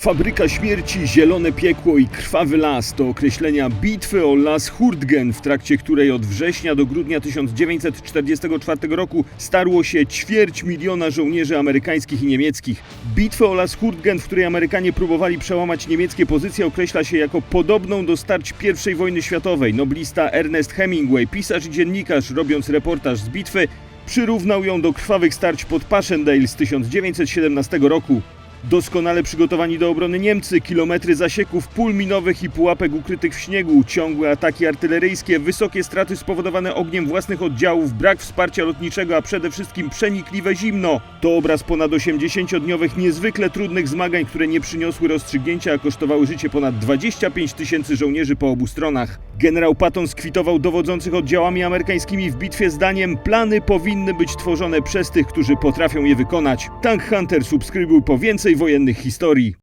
Fabryka śmierci, zielone piekło i krwawy las to określenia bitwy o las Hurtgen, w trakcie której od września do grudnia 1944 roku starło się ćwierć miliona żołnierzy amerykańskich i niemieckich. Bitwę o las Hurtgen, w której Amerykanie próbowali przełamać niemieckie pozycje, określa się jako podobną do starć I wojny światowej. Noblista Ernest Hemingway, pisarz i dziennikarz, robiąc reportaż z bitwy, przyrównał ją do krwawych starć pod Passchendaele z 1917 roku. Doskonale przygotowani do obrony Niemcy, kilometry zasieków, pól minowych i pułapek ukrytych w śniegu, ciągłe ataki artyleryjskie, wysokie straty spowodowane ogniem własnych oddziałów, brak wsparcia lotniczego, a przede wszystkim przenikliwe zimno. To obraz ponad 80-dniowych niezwykle trudnych zmagań, które nie przyniosły rozstrzygnięcia, a kosztowały życie ponad 25 tysięcy żołnierzy po obu stronach. Generał Patton skwitował dowodzących oddziałami amerykańskimi w bitwie zdaniem plany powinny być tworzone przez tych, którzy potrafią je wykonać. Tank Hunter subskrybuj po więcej wojennych historii.